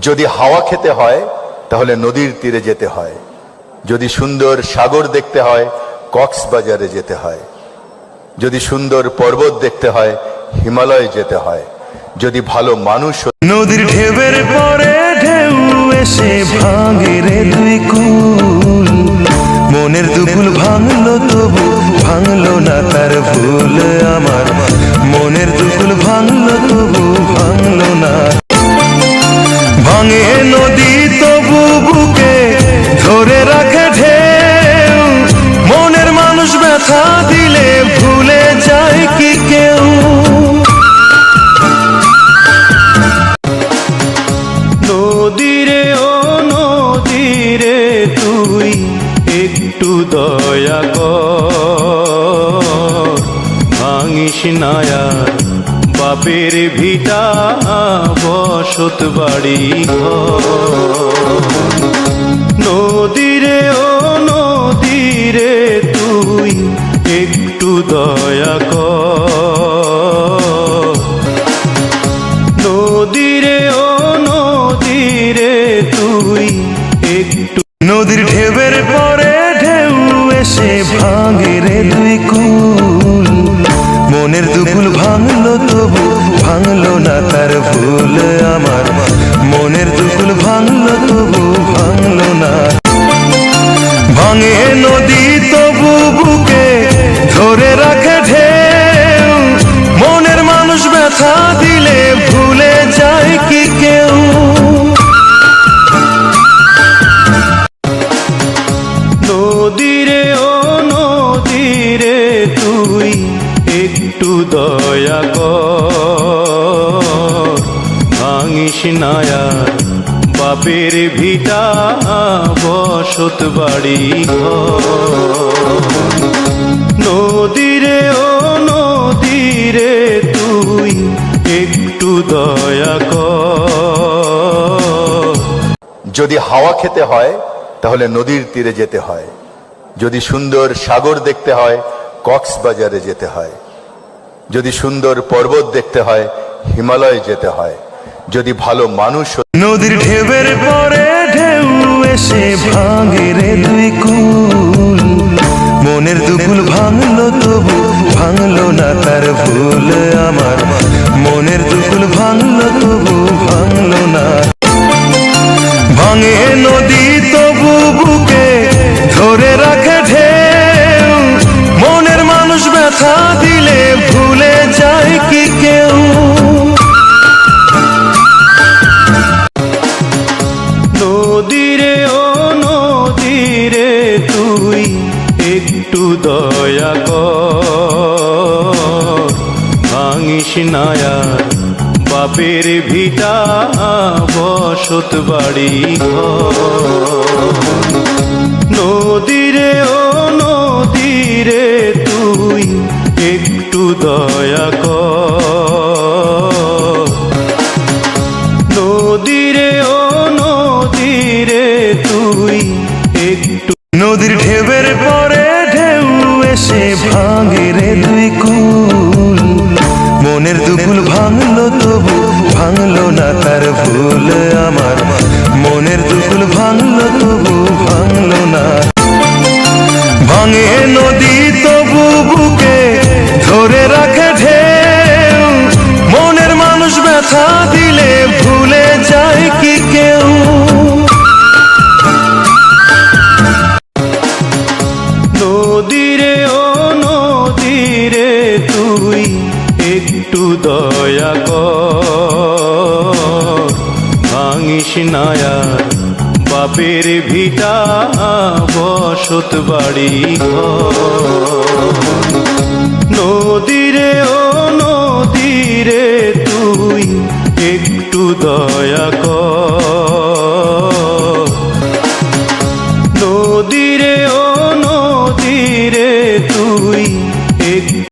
যদি হাওয়া খেতে হয়, তাহলে নদীর তীরে যেতে হয়। যদি সুন্দর সাগর দেখতে হয়, কক্সবাজারে যেতে হয়। যদি সুন্দর পর্বত দেখতে হয়, হিমালয়ে যেতে হয়। যদি ভালো মানুষ নদীর ঢেউয়ের পরে ঢেউ এসে ভাঙে রে দুই কুল। মনের দুকুল ভাঙলো তবু, ভাঙলো না তার ভুল আমার। মনের দুকুল নায়ার বাপের ভিটা, বসত বাড়ি। নদীরে ও নদীরে তুই একটু দয়া কর নদীরে ও নদীরে তুই একটু নদীর ঢেউয়ের পরে ঢেউ এসে ভাঙে রে কুল মনের দুকুল ভাঙলো তবু, ভাঙলো না তার ভুল আমার। মনের দুকুল ভাঙলো তবু, ভাঙলো না। ভাঙে নদী একটু দয়া কর। নায়ার বাপের ভিটা বসত বাড়ি। নদীরে ও নদীরে তুই একটু দয়া কর। যদি হাওয়া খেতে হয়, তাহলে নদীর তীরে যেতে হয়। যদি সুন্দর সাগর দেখতে হয়, কক্সবাজারে যেতে হয়। যদি সুন্দর পর্বত দেখতে হয়, হিমালয়ে যেতে হয়। যদি ভালো মানুষ নদীর ঢেউয়ের পরে ঢেউ এসে ভাঙে দুই কুল। মনের দুকুল ভাঙলো তবু, ভাঙলো না তার ভুল আমার। মনের দুকুল ভাঙলো তবু, ভাঙলো না। ভাঙে নদী তবু বুকে, ধরে রাখে ঢেউ। মনের মানুষ ব্যথা দিলে ভুলে একটু দয়া কর ভাঙিস বাপের ভিটা বসত বাড়ি। নদীরে ও নদীরে তুই একটু দয়া কর নদীরে ভাঙে রে দুই কুল। মনের দুকুল ভাঙলো তবু ভাঙলো না তার ভুল আমার। মনের নায়ার বাপের ভিটা বসত বাড়ি। নদীরে ও নদীরে তুই একটু দয়া